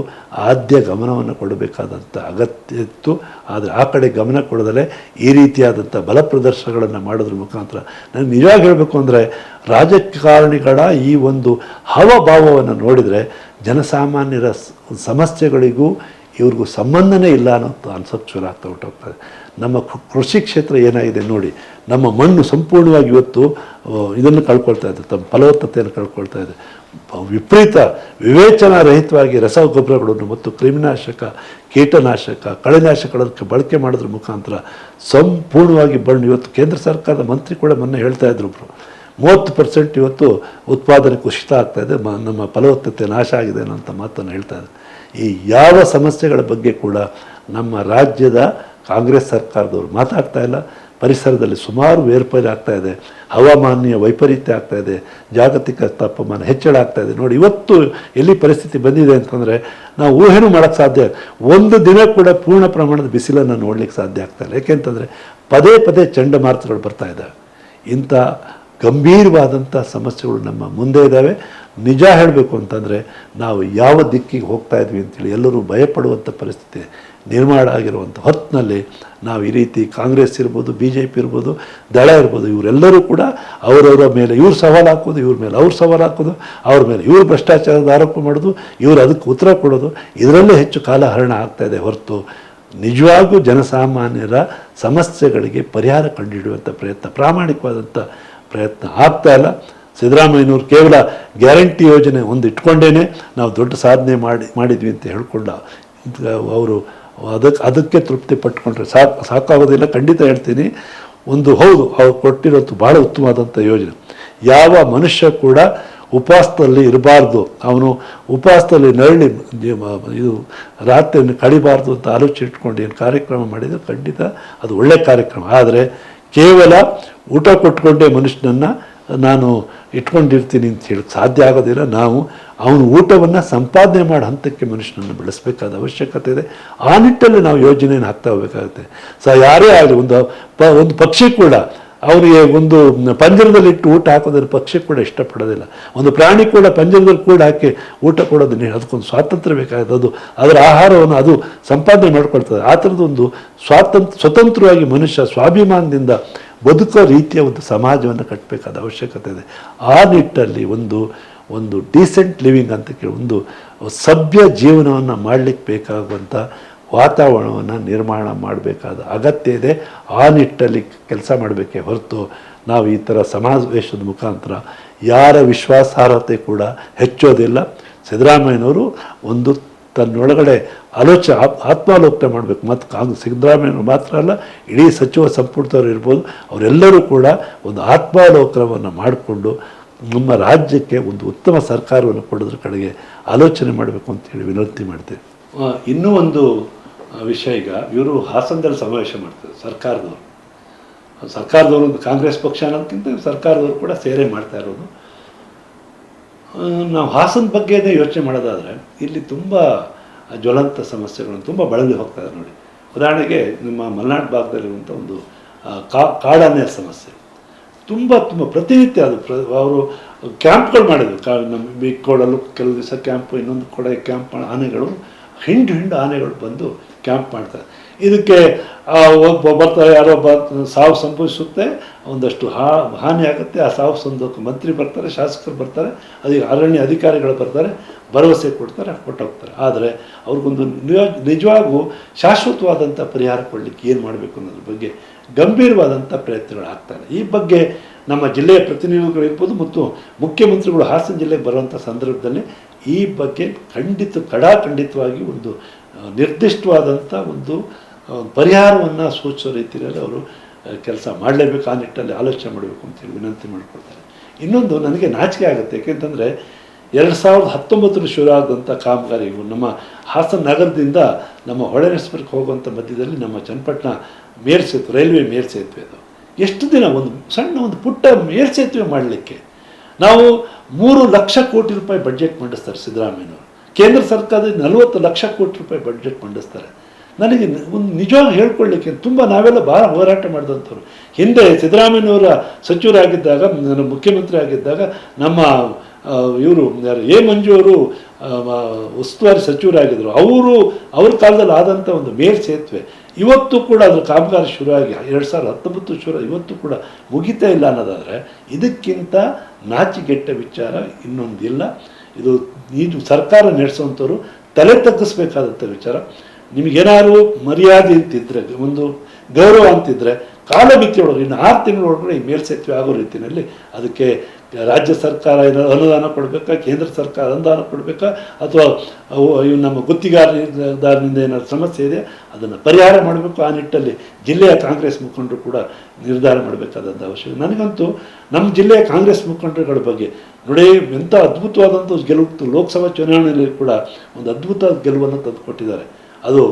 Speaker 1: ಆದ್ಯ ಗಮನವನ್ನು ಕೊಡಬೇಕಾದಂಥ ಅಗತ್ಯ ಇತ್ತು. ಆದರೆ ಆ ಕಡೆ ಗಮನ ಕೊಡದಲೇ ಈ ರೀತಿಯಾದಂಥ ಬಲ ಪ್ರದರ್ಶನಗಳನ್ನು ಮಾಡೋದ್ರ ಮುಖಾಂತರ ನಾನು ನಿಜವಾಗಿ ಹೇಳಬೇಕು ಅಂದರೆ ರಾಜಕಾರಣಿಗಳ ಈ ಒಂದು ಹವಭಾವವನ್ನು ನೋಡಿದರೆ ಜನಸಾಮಾನ್ಯರ ಸಮಸ್ಯೆಗಳಿಗೂ ಇವ್ರಿಗೂ ಸಂಬಂಧನೇ ಇಲ್ಲ ಅನ್ನೋದು ಅನ್ಸೋಕ್ಕೆ ಶುರು ಆಗ್ತಾ ಹೊರಟೋಗ್ತದೆ ನಮ್ಮ ಕೃಷಿ ಕ್ಷೇತ್ರ ಏನಾಗಿದೆ ನೋಡಿ, ನಮ್ಮ ಮಣ್ಣು ಸಂಪೂರ್ಣವಾಗಿ ಇವತ್ತು ಇದನ್ನು ಕಳ್ಕೊಳ್ತಾ ಇದೆ, ತಮ್ಮ ಫಲವತ್ತತೆಯನ್ನು ಕಳ್ಕೊಳ್ತಾ ಇದೆ. ವಿಪರೀತ ವಿವೇಚನಾರಹಿತವಾಗಿ ರಸಗೊಬ್ಬರಗಳನ್ನು ಮತ್ತು ಕ್ರಿಮಿನಾಶಕ, ಕೀಟನಾಶಕ, ಕಳೆನಾಶಕಗಳನ್ನು ಬಳಕೆ ಮಾಡೋದ್ರ ಮುಖಾಂತರ ಸಂಪೂರ್ಣವಾಗಿ ಬಣ್ಣ. ಇವತ್ತು ಕೇಂದ್ರ ಸರ್ಕಾರದ ಮಂತ್ರಿ ಕೂಡ ಮೊನ್ನೆ ಹೇಳ್ತಾ ಇದ್ರು ಒಬ್ರು ಮೂವತ್ತು ಪರ್ಸೆಂಟ್ ಇವತ್ತು ಉತ್ಪಾದನೆ ಕುಸಿತ ಆಗ್ತಾ ಇದೆ. ಮ- ನಮ್ಮ ಫಲವತ್ತತೆ ನಾಶ ಆಗಿದೆ ಅನ್ನೋಂಥ ಮಾತನ್ನು ಹೇಳ್ತಾ ಇದ್ದಾರೆ ಈ ಯಾವ ಸಮಸ್ಯೆಗಳ ಬಗ್ಗೆ ಕೂಡ ನಮ್ಮ ರಾಜ್ಯದ ಕಾಂಗ್ರೆಸ್ ಸರ್ಕಾರದವರು ಮಾತಾಡ್ತಾ ಇಲ್ಲ. ಪರಿಸರದಲ್ಲಿ ಸುಮಾರು ಏರ್ಪೇರು ಆಗ್ತಾ ಇದೆ, ಹವಾಮಾನೀಯ ವೈಪರೀತ್ಯ ಆಗ್ತಾ ಇದೆ, ಜಾಗತಿಕ ತಾಪಮಾನ ಹೆಚ್ಚಳ ಆಗ್ತಾ ಇದೆ. ನೋಡಿ, ಇವತ್ತು ಎಲ್ಲಿ ಪರಿಸ್ಥಿತಿ ಬಂದಿದೆ ಅಂತಂದರೆ ನಾವು ಊಹೆನೂ ಮಾಡೋಕ್ಕೆ ಸಾಧ್ಯ ಒಂದು ದಿನ ಕೂಡ ಪೂರ್ಣ ಪ್ರಮಾಣದ ಬಿಸಿಲನ್ನು ನೋಡಲಿಕ್ಕೆ ಸಾಧ್ಯ ಆಗ್ತಾ ಇಲ್ಲ. ಯಾಕೆಂತಂದರೆ ಪದೇ ಪದೇ ಚಂಡಮಾರುತಗಳು ಬರ್ತಾ ಇದ್ದಾವೆ ಇಂಥ ಗಂಭೀರವಾದಂಥ ಸಮಸ್ಯೆಗಳು ನಮ್ಮ ಮುಂದೆ ಇದ್ದಾವೆ ನಿಜ ಹೇಳಬೇಕು ಅಂತಂದರೆ ನಾವು ಯಾವ ದಿಕ್ಕಿಗೆ ಹೋಗ್ತಾ ಇದ್ವಿ ಅಂತೇಳಿ ಎಲ್ಲರೂ ಭಯಪಡುವಂಥ ಪರಿಸ್ಥಿತಿ ನಿರ್ಮಾಣ ಆಗಿರುವಂಥ ಹೊತ್ತಿನಲ್ಲಿ ನಾವು ಈ ರೀತಿ ಕಾಂಗ್ರೆಸ್ ಇರ್ಬೋದು ಬಿ ಜೆ ಪಿ ಇರ್ಬೋದು, ದಳ ಇರ್ಬೋದು, ಇವರೆಲ್ಲರೂ ಕೂಡ ಅವರವರ ಮೇಲೆ, ಇವ್ರು ಸವಾಲು ಹಾಕೋದು, ಇವ್ರ ಮೇಲೆ, ಅವ್ರು ಸವಾಲು ಹಾಕೋದು, ಅವ್ರ ಮೇಲೆ, ಇವ್ರು ಭ್ರಷ್ಟಾಚಾರದ ಆರೋಪ ಮಾಡೋದು, ಇವರು ಅದಕ್ಕೆ ಉತ್ತರ ಕೊಡೋದು, ಇದರಲ್ಲೇ ಹೆಚ್ಚು ಕಾಲಹರಣ ಆಗ್ತಾ ಇದೆ ಹೊರತು ನಿಜವಾಗೂ ಜನಸಾಮಾನ್ಯರ ಸಮಸ್ಯೆಗಳಿಗೆ ಪರಿಹಾರ ಕಂಡುಹಿಡಿಯುವಂಥ ಪ್ರಯತ್ನ, ಪ್ರಾಮಾಣಿಕವಾದಂಥ ಪ್ರಯತ್ನ ಆಗ್ತಾ ಇಲ್ಲ. ಸಿದ್ದರಾಮಯ್ಯನವರು ಕೇವಲ ಗ್ಯಾರಂಟಿ ಯೋಜನೆ ಒಂದು ಇಟ್ಕೊಂಡೇನೆ ನಾವು ದೊಡ್ಡ ಸಾಧನೆ ಮಾಡಿ, ಮಾಡಿದ್ವಿ ಅಂತ ಹೇಳ್ಕೊಂಡ ಅವರು ಅದಕ್ಕೆ ಅದಕ್ಕೆ ತೃಪ್ತಿ ಪಟ್ಕೊಂಡ್ರೆ ಸಾಕು ಸಾಕಾಗೋದಿಲ್ಲ. ಖಂಡಿತ ಹೇಳ್ತೀನಿ. ಒಂದು ಹೌದು, ಅವ್ರು ಕೊಟ್ಟಿರೋದು ಭಾಳ ಉತ್ತಮವಾದಂಥ ಯೋಜನೆ. ಯಾವ ಮನುಷ್ಯ ಕೂಡ ಉಪವಾಸದಲ್ಲಿ ಇರಬಾರ್ದು. ಅವನು ಉಪವಾಸದಲ್ಲಿ ನರಳಿ ಇದು ರಾತ್ರಿಯನ್ನು ಕಳಿಬಾರ್ದು ಅಂತ ಆಲೋಚನೆ ಇಟ್ಕೊಂಡು ಏನು ಕಾರ್ಯಕ್ರಮ ಮಾಡಿದರೆ ಖಂಡಿತ ಅದು ಒಳ್ಳೆಯ ಕಾರ್ಯಕ್ರಮ. ಆದರೆ ಕೇವಲ ಊಟ ಕೊಟ್ಕೊಂಡೇ ಮನುಷ್ಯನನ್ನು ನಾನು ಇಟ್ಕೊಂಡಿರ್ತೀನಿ ಅಂತ ಹೇಳಕ್ಕೆ ಸಾಧ್ಯ ಆಗೋದಿಲ್ಲ. ನಾವು ಅವನ ಊಟವನ್ನು ಸಂಪಾದನೆ ಮಾಡೋ ಹಂತಕ್ಕೆ ಮನುಷ್ಯನನ್ನು ಬೆಳೆಸಬೇಕಾದ ಅವಶ್ಯಕತೆ ಇದೆ. ಆ ನಿಟ್ಟಲ್ಲಿ ನಾವು ಯೋಜನೆಯನ್ನು ಹಾಕ್ತಾ ಹೋಗಬೇಕಾಗುತ್ತೆ. ಸೊ ಯಾರೇ ಆಗಲಿ ಒಂದು ಪ, ಒಂದು ಪಕ್ಷಿ ಕೂಡ ಅವರಿಗೆ ಒಂದು ಪಂಜರದಲ್ಲಿ ಇಟ್ಟು ಊಟ ಹಾಕೋದ್ರ ಪಕ್ಷಿ ಕೂಡ ಇಷ್ಟಪಡೋದಿಲ್ಲ. ಒಂದು ಪ್ರಾಣಿ ಕೂಡ ಪಂಜರದಲ್ಲಿ ಕೂಡ ಹಾಕಿ ಊಟ ಕೊಡೋದು ನೀವು ಅದಕ್ಕೊಂದು ಸ್ವಾತಂತ್ರ್ಯ ಬೇಕಾಗುತ್ತೆ. ಅದು, ಅದರ ಆಹಾರವನ್ನು ಅದು ಸಂಪಾದನೆ ಮಾಡ್ಕೊಳ್ತದೆ. ಆ ಥರದೊಂದು ಸ್ವಾತಂತ್ರ್ಯ, ಸ್ವತಂತ್ರವಾಗಿ ಮನುಷ್ಯ ಸ್ವಾಭಿಮಾನದಿಂದ ಬದುಕೋ ರೀತಿಯ ಒಂದು ಸಮಾಜವನ್ನು ಕಟ್ಟಬೇಕಾದ ಅವಶ್ಯಕತೆ ಇದೆ. ಆ ನಿಟ್ಟಲ್ಲಿ ಒಂದು ಒಂದು ಡೀಸೆಂಟ್ ಲಿವಿಂಗ್ ಅಂತ ಕೇಳಿ, ಒಂದು ಸಭ್ಯ ಜೀವನವನ್ನು ಮಾಡಲಿಕ್ಕೆ ಬೇಕಾಗುವಂಥ ವಾತಾವರಣವನ್ನು ನಿರ್ಮಾಣ ಮಾಡಬೇಕಾದ ಅಗತ್ಯ ಇದೆ. ಆ ನಿಟ್ಟಲ್ಲಿ ಕೆಲಸ ಮಾಡಬೇಕೇ ಹೊರತು ನಾವು ಈ ಥರ ಸಮಾವೇಶದ ಮುಖಾಂತರ ಯಾರ ವಿಶ್ವಾಸಾರ್ಹತೆ ಕೂಡ ಹೆಚ್ಚೋದಿಲ್ಲ. ಸಿದ್ದರಾಮಯ್ಯನವರು ಒಂದು ತನ್ನೊಳಗಡೆ ಆಲೋಚನೆ ಆತ್ಮಾಲೋಚನೆ ಮಾಡಬೇಕು. ಮತ್ತು ಕಾಂಗ್ರೆಸ್ ಸಿದ್ದರಾಮಯ್ಯನವರು ಮಾತ್ರ ಅಲ್ಲ, ಇಡೀ ಸಚಿವ ಸಂಪುಟದವರು ಇರ್ಬೋದು, ಅವರೆಲ್ಲರೂ ಕೂಡ ಒಂದು ಆತ್ಮಾಲೋಕನವನ್ನು ಮಾಡಿಕೊಂಡು ನಮ್ಮ ರಾಜ್ಯಕ್ಕೆ ಒಂದು ಉತ್ತಮ ಸರ್ಕಾರವನ್ನು ಕೊಡೋದ್ರ ಕಡೆಗೆ ಆಲೋಚನೆ ಮಾಡಬೇಕು ಅಂತೇಳಿ ವಿನಂತಿ ಮಾಡ್ತೇವೆ ಇನ್ನೂ ಒಂದು ವಿಷಯ ಈಗ. ಇವರು ಹಾಸನದಲ್ಲಿ ಸಮಾವೇಶ ಮಾಡ್ತಾರೆ, ಸರ್ಕಾರದವರು. ಸರ್ಕಾರದವರು ಕಾಂಗ್ರೆಸ್ ಪಕ್ಷ ಅನ್ನೋದಕ್ಕಿಂತ ಸರ್ಕಾರದವರು ಕೂಡ ಸೇರೆ ಮಾಡ್ತಾ ಇರೋದು. ನಾವು ಹಾಸನ ಬಗ್ಗೆನೇ ಯೋಚನೆ ಮಾಡೋದಾದರೆ ಇಲ್ಲಿ ತುಂಬ ಜ್ವಲಂತ ಸಮಸ್ಯೆಗಳನ್ನು ತುಂಬ ಬಳಲಿ ಹೋಗ್ತಾ ಇದೆ ನೋಡಿ. ಉದಾಹರಣೆಗೆ ನಿಮ್ಮ ಮಲೆನಾಡು ಭಾಗದಲ್ಲಿರುವಂಥ ಒಂದು ಕಾ ಕಾಡಾನೆಯ ಸಮಸ್ಯೆ. ತುಂಬ ತುಂಬ ಪ್ರತಿನಿತ್ಯ ಅದು ಪ್ರ, ಅವರು ಕ್ಯಾಂಪ್ಗಳು ಮಾಡಿದ್ರು. ಕಾ, ನಮ್ಮ ಬಿಕ್ಕೋಡಲ್ಲೂ ಕೆಲವು ದಿವಸ ಕ್ಯಾಂಪ್, ಇನ್ನೊಂದು ಕಡೆ ಕ್ಯಾಂಪ್, ಆನೆಗಳು, ಹಿಂಡು ಹಿಂಡು ಆನೆಗಳು ಬಂದು ಕ್ಯಾಂಪ್ ಮಾಡ್ತಾರೆ. ಇದಕ್ಕೆ ಒಬ್ಬ ಬರ್ತಾರೆ ಯಾರೋ ಬ, ಸಾವು ಸಂಭವಿಸುತ್ತೆ, ಒಂದಷ್ಟು ಹಾ, ಹಾನಿ ಆಗುತ್ತೆ, ಆ ಸಾವು ಸಂದಕ್ಕೆ ಮಂತ್ರಿ ಬರ್ತಾರೆ, ಶಾಸಕರು ಬರ್ತಾರೆ ಅದಕ್ಕೆ ಅರಣ್ಯ ಅಧಿಕಾರಿಗಳು ಬರ್ತಾರೆ, ಭರವಸೆ ಕೊಡ್ತಾರೆ, ಕೊಟ್ಟೋಗ್ತಾರೆ. ಆದರೆ ಅವ್ರಿಗೊಂದು ನಿಜ, ನಿಜವಾಗೂ ಶಾಶ್ವತವಾದಂಥ ಪರಿಹಾರ ಕೊಡಲಿಕ್ಕೆ ಏನು ಮಾಡಬೇಕು ಅನ್ನೋದ್ರ ಬಗ್ಗೆ ಗಂಭೀರವಾದಂಥ ಪ್ರಯತ್ನಗಳು ಆಗ್ತಾರೆ ಈ ಬಗ್ಗೆ ನಮ್ಮ ಜಿಲ್ಲೆಯ ಪ್ರತಿನಿಧಿಗಳಿರ್ಬೋದು ಮತ್ತು ಮುಖ್ಯಮಂತ್ರಿಗಳು ಹಾಸನ ಜಿಲ್ಲೆಗೆ ಬರುವಂಥ ಸಂದರ್ಭದಲ್ಲಿ ಈ ಬಗ್ಗೆ ಖಂಡಿತ, ಕಡಾಖಂಡಿತವಾಗಿ ಒಂದು ನಿರ್ದಿಷ್ಟವಾದಂಥ ಒಂದು ಪರಿಹಾರವನ್ನು ಸೂಚಿಸೋ ರೀತಿಯಲ್ಲಿ ಅವರು ಕೆಲಸ ಮಾಡಲೇಬೇಕು ಆ ನಿಟ್ಟಲ್ಲಿ ಆಲೋಚನೆ ಮಾಡಬೇಕು ಅಂತೇಳಿ ವಿನಂತಿ ಮಾಡಿಕೊಡ್ತಾರೆ ಇನ್ನೊಂದು ನನಗೆ ನಾಚಿಕೆ ಆಗುತ್ತೆ ಏಕೆಂತಂದರೆ ಎರಡು ಸಾವಿರದ ಹತ್ತೊಂಬತ್ತರಲ್ಲಿ ಶುರು ಆದಂಥ ಕಾಮಗಾರಿ ನಮ್ಮ ಹಾಸನ ನಗರದಿಂದ ನಮ್ಮ ಹೊಳೆನರಸೀಪುರಕ್ಕೆ ಹೋಗುವಂಥ ಮಧ್ಯದಲ್ಲಿ ನಮ್ಮ ಚನ್ನಪಟ್ಟಣ ಮೇಲ್ಸೇತುವೆ ರೈಲ್ವೆ ಮೇಲ್ಸೇತುವೆ ಅದು. ಎಷ್ಟು ದಿನ ಒಂದು ಸಣ್ಣ ಒಂದು ಪುಟ್ಟ ಮೇಲ್ಸೇತುವೆ ಮಾಡಲಿಕ್ಕೆ? ನಾವು ಮೂರು ಲಕ್ಷ ಕೋಟಿ ರೂಪಾಯಿ ಬಡ್ಜೆಟ್ ಮಂಡಿಸ್ತಾರೆ ಸಿದ್ದರಾಮಯ್ಯನವರು. ಕೇಂದ್ರ ಸರ್ಕಾರದಲ್ಲಿ ನಲವತ್ತು ಲಕ್ಷ ಕೋಟಿ ರೂಪಾಯಿ ಬಡ್ಜೆಟ್ ಮಂಡಿಸ್ತಾರೆ. ನನಗೆ ಒಂದು ನಿಜವಾಗಿ ಹೇಳ್ಕೊಳ್ಳಿಕ್ಕೆ ತುಂಬ ನಾವೆಲ್ಲ ಭಾಳ ಹೋರಾಟ ಮಾಡಿದಂಥವ್ರು. ಹಿಂದೆ ಸಿದ್ದರಾಮಯ್ಯನವರ ಸಚಿವರಾಗಿದ್ದಾಗ, ನನ್ನ ಮುಖ್ಯಮಂತ್ರಿ ಆಗಿದ್ದಾಗ, ನಮ್ಮ ಇವರು ಎ ಮಂಜು ಅವರು ಉಸ್ತುವಾರಿ ಸಚಿವರಾಗಿದ್ದರು. ಅವರು, ಅವ್ರ ಕಾಲದಲ್ಲಿ ಆದಂಥ ಒಂದು ಮೇಲ್ ಸೇತುವೆ. ಇವತ್ತು ಕೂಡ ಅದರ ಕಾಮಗಾರಿ ಶುರುವಾಗಿ, ಎರಡು ಸಾವಿರದ ಹತ್ತೊಂಬತ್ತು ಶುರು, ಇವತ್ತು ಕೂಡ ಮುಗಿತಾ ಇಲ್ಲ ಅನ್ನೋದಾದರೆ, ಇದಕ್ಕಿಂತ ನಾಚಿಗೆಟ್ಟ ವಿಚಾರ ಇನ್ನೊಂದಿಲ್ಲ. ಇದು ಇದು ಸರ್ಕಾರ ನಡೆಸುವಂಥವ್ರು ತಲೆ ತಗ್ಗಿಸ್ಬೇಕಾದಂಥ ವಿಚಾರ. ನಿಮಗೇನಾದ್ರು ಮರ್ಯಾದೆ ಅಂತಿದ್ರೆ ಒಂದು ಗೌರವ ಅಂತಿದ್ರೆ ಕಾಲಮಿತಿಯೊಳಗೆ ಇನ್ನು ಆರು ತಿಂಗಳೊಳಗಡೆ ಈ ಮೇಲ್ಸೇತುವೆ ಆಗೋ ರೀತಿಯಲ್ಲಿ ಅದಕ್ಕೆ ರಾಜ್ಯ ಸರ್ಕಾರ ಏನಾದ್ರು ಅನುದಾನ ಕೊಡಬೇಕಾ, ಕೇಂದ್ರ ಸರ್ಕಾರ ಅನುದಾನ ಕೊಡಬೇಕಾ, ಅಥವಾ ಇವು ನಮ್ಮ ಗುತ್ತಿಗಾರರಿಂದ ಏನಾದ್ರು ಸಮಸ್ಯೆ ಇದೆ ಅದನ್ನು ಪರಿಹಾರ ಮಾಡಬೇಕು. ಆ ನಿಟ್ಟಲ್ಲಿ ಜಿಲ್ಲೆಯ ಕಾಂಗ್ರೆಸ್ ಮುಖಂಡರು ಕೂಡ ನಿರ್ಧಾರ ಮಾಡಬೇಕಾದಂಥ ಅವಶ್ಯಕ ನನಗಂತೂ ನಮ್ಮ ಜಿಲ್ಲೆಯ ಕಾಂಗ್ರೆಸ್ ಮುಖಂಡರುಗಳ ಬಗ್ಗೆ ನೋಡಿ, ಎಂಥ ಅದ್ಭುತವಾದಂಥ ಗೆಲುವು, ಲೋಕಸಭಾ ಚುನಾವಣೆಯಲ್ಲಿ ಕೂಡ ಒಂದು ಅದ್ಭುತ ಗೆಲುವನ್ನು ತಂದುಕೊಟ್ಟಿದ್ದಾರೆ. ಅದು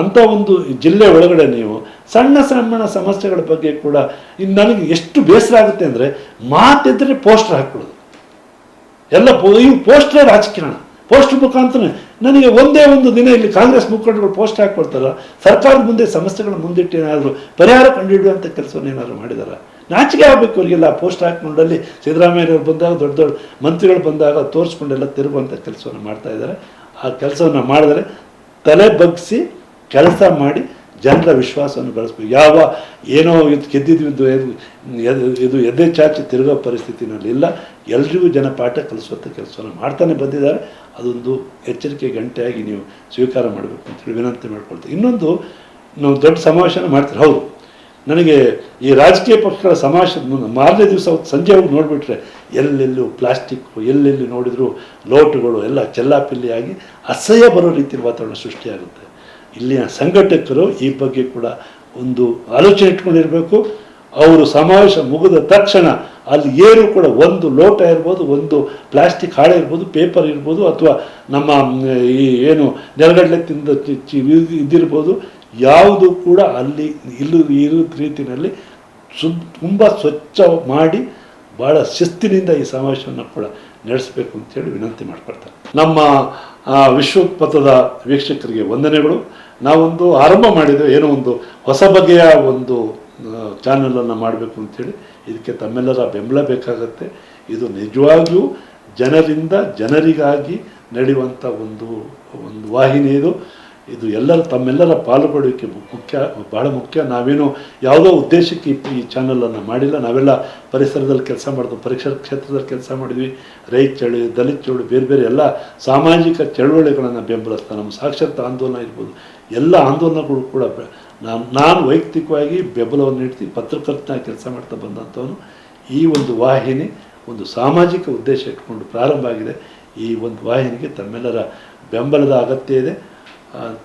Speaker 1: ಅಂಥ ಒಂದು ಜಿಲ್ಲೆ ಒಳಗಡೆ ನೀವು ಸಣ್ಣ ಸಣ್ಣ ಸಮಸ್ಯೆಗಳ ಬಗ್ಗೆ ಕೂಡ ಇನ್ನು ನನಗೆ ಎಷ್ಟು ಬೇಸರ ಆಗುತ್ತೆ ಅಂದರೆ ಮಾತಿದ್ರೆ ಪೋಸ್ಟರ್ ಹಾಕ್ಬಿಡೋದು ಎಲ್ಲ ಪೋ ಇವು ಪೋಸ್ಟ್ರೇ ರಾಜಕಾರಣ. ಪೋಸ್ಟರ್ ಮುಖಾಂತರ ನನಗೆ ಒಂದೇ ಒಂದು ದಿನ ಇಲ್ಲಿ ಕಾಂಗ್ರೆಸ್ ಮುಖಂಡರು ಪೋಸ್ಟ್ ಹಾಕ್ಕೊಡ್ತಾರ, ಸರ್ಕಾರದ ಮುಂದೆ ಸಮಸ್ಯೆಗಳ ಮುಂದಿಟ್ಟು ಏನಾದರೂ ಪರಿಹಾರ ಕಂಡುಹಿಡಿಯುವಂಥ ಕೆಲಸವನ್ನು ಏನಾದರೂ ಮಾಡಿದಾರ? ನಾಚಿಕೆ ಆಗಬೇಕು ಅವರಿಗೆಲ್ಲ ಪೋಸ್ಟ್ ಹಾಕ್ಕೊಂಡಲ್ಲಿ ಸಿದ್ದರಾಮಯ್ಯವ್ರು ಬಂದಾಗ ದೊಡ್ಡ ದೊಡ್ಡ ಮಂತ್ರಿಗಳು ಬಂದಾಗ ತೋರಿಸ್ಕೊಂಡೆಲ್ಲ ತಿರುಗುವಂಥ ಕೆಲಸವನ್ನು ಮಾಡ್ತಾ ಇದ್ದಾರೆ ಆ ಕೆಲಸವನ್ನು ಮಾಡಿದರೆ ತಲೆ ಬಗ್ಗಿಸಿ ಕೆಲಸ ಮಾಡಿ ಜನರ ವಿಶ್ವಾಸವನ್ನು ಗಳಿಸ್ಬೇಕು ಯಾವ ಏನೋ ಇದು ಗೆದ್ದಿದ್ವಿ ಇದು ಎದ್- ಚಾಚಿ ತಿರುಗೋ ಪರಿಸ್ಥಿತಿನಲ್ಲಿ ಇಲ್ಲ. ಎಲ್ರಿಗೂ ಜನ ಪಾಠ ಕಲಿಸುವಂಥ ಕೆಲಸವನ್ನು ಮಾಡ್ತಾನೆ ಬಂದಿದ್ದಾರೆ. ಅದೊಂದು ಎಚ್ಚರಿಕೆ ಗಂಟೆಯಾಗಿ ನೀವು ಸ್ವೀಕಾರ ಮಾಡಬೇಕು ಅಂತೇಳಿ ವಿನಂತಿ ಮಾಡ್ಕೊಳ್ತೀವಿ ಇನ್ನೊಂದು, ನಾವು ದೊಡ್ಡ ಸಮಾವೇಶನ ಮಾಡ್ತೀವಿ. ಹೌದು. ನನಗೆ ಈ ರಾಜಕೀಯ ಪಕ್ಷಗಳ ಸಮಾವೇಶದ ಮಾರನೇ ದಿವಸ ಸಂಜೆ ಹೋಗಿ ನೋಡಿಬಿಟ್ರೆ ಎಲ್ಲೆಲ್ಲೂ ಪ್ಲಾಸ್ಟಿಕ್ಕು ಎಲ್ಲೆಲ್ಲಿ ನೋಡಿದರೂ ಲೋಟುಗಳು ಎಲ್ಲ ಚೆಲ್ಲಾಪಿಲ್ಲಿಯಾಗಿ ಅಸಹ್ಯ ಬರೋ ರೀತಿಯ ವಾತಾವರಣ ಸೃಷ್ಟಿಯಾಗುತ್ತೆ. ಇಲ್ಲಿನ ಸಂಘಟಕರು ಈ ಬಗ್ಗೆ ಕೂಡ ಒಂದು ಆಲೋಚನೆ ಇಟ್ಕೊಂಡಿರಬೇಕು. ಅವರು ಸಮಾವೇಶ ಮುಗಿದ ತಕ್ಷಣ ಅಲ್ಲಿ ಏನು ಕೂಡ ಒಂದು ಲೋಟ ಇರ್ಬೋದು, ಒಂದು ಪ್ಲಾಸ್ಟಿಕ್ ಹಾಳೆ ಇರ್ಬೋದು, ಪೇಪರ್ ಇರ್ಬೋದು, ಅಥವಾ ನಮ್ಮ, ಈ, ಏನು ನೆಲಗಡಲೆ ತಿಂದ ಇದಿರ್ಬೋದು ಯಾವುದು ಕೂಡ ಅಲ್ಲಿ ಇಲ್ಲೂ ಇರೋ ರೀತಿಯಲ್ಲಿ ಸು ತುಂಬ ಸ್ವಚ್ಛ ಮಾಡಿ ಭಾಳ ಶಿಸ್ತಿನಿಂದ ಈ ಸಮಾವೇಶವನ್ನು ಕೂಡ ನಡೆಸಬೇಕು ಅಂತೇಳಿ ವಿನಂತಿ ಮಾಡಿಕೊಡ್ತಾರೆ ನಮ್ಮ ಆ, ವಿಶ್ವಪಥದ ವೀಕ್ಷಕರಿಗೆ ವಂದನೆಗಳು. ನಾವೊಂದು ಆರಂಭ ಮಾಡಿದ್ದೇವೆ ಏನೋ ಒಂದು ಹೊಸ ಬಗೆಯ ಒಂದು ಚಾನಲನ್ನು ಮಾಡಬೇಕು ಅಂತೇಳಿ ಇದಕ್ಕೆ ತಮ್ಮೆಲ್ಲರ ಬೆಂಬಲ ಬೇಕಾಗತ್ತೆ. ಇದು ನಿಜವಾಗಿಯೂ ಜನರಿಂದ ಜನರಿಗಾಗಿ ನಡೆಯುವಂಥ ಒಂದು ಒಂದು ವಾಹಿನಿ ಇದು. ಇದು ಎಲ್ಲರ ತಮ್ಮೆಲ್ಲರ ಪಾಲ್ಗೊಳ್ಳುವಿಕೆ ಮುಖ್ಯ ಭಾಳ ಮುಖ್ಯ. ನಾವೇನು ಯಾವುದೋ ಉದ್ದೇಶಕ್ಕೆ ಈ- ಚಾನಲನ್ನು ಮಾಡಿಲ್ಲ. ನಾವೆಲ್ಲ ಪರಿಸರದಲ್ಲಿ ಕೆಲಸ ಮಾಡಿದ್ವಿ ಪರೀಕ್ಷಾ ಕ್ಷೇತ್ರದಲ್ಲಿ ಕೆಲಸ ಮಾಡಿದ್ವಿ. ರೈತ ಚಳಿ, ದಲಿತ ಚಳುವಳಿ ಬೇರೆ ಬೇರೆ ಎಲ್ಲ ಸಾಮಾಜಿಕ ಚಳುವಳಿಗಳನ್ನು ಬೆಂಬಲಿಸ್ತಾ, ನಮ್ಮ ಸಾಕ್ಷರತಾ ಆಂದೋಲನ ಇರ್ಬೋದು. ಎಲ್ಲ ಆಂದೋಲನಗಳು ಕೂಡ ನಾನು ನಾನು ವೈಯಕ್ತಿಕವಾಗಿ ಬೆಂಬಲವನ್ನು ನೀಡ್ತೀನಿ. ಪತ್ರಕರ್ತನ ಕೆಲಸ ಮಾಡ್ತಾ ಬಂದಂಥವನು ಈ ಒಂದು ವಾಹಿನಿ ಒಂದು ಸಾಮಾಜಿಕ ಉದ್ದೇಶ ಇಟ್ಕೊಂಡು ಪ್ರಾರಂಭ ಆಗಿದೆ. ಈ ಒಂದು ವಾಹಿನಿಗೆ ತಮ್ಮೆಲ್ಲರ ಬೆಂಬಲದ ಅಗತ್ಯ ಇದೆ.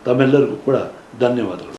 Speaker 1: ತಮ್ಮೆಲ್ಲರಿಗೂ ಕೂಡ ಧನ್ಯವಾದಗಳು.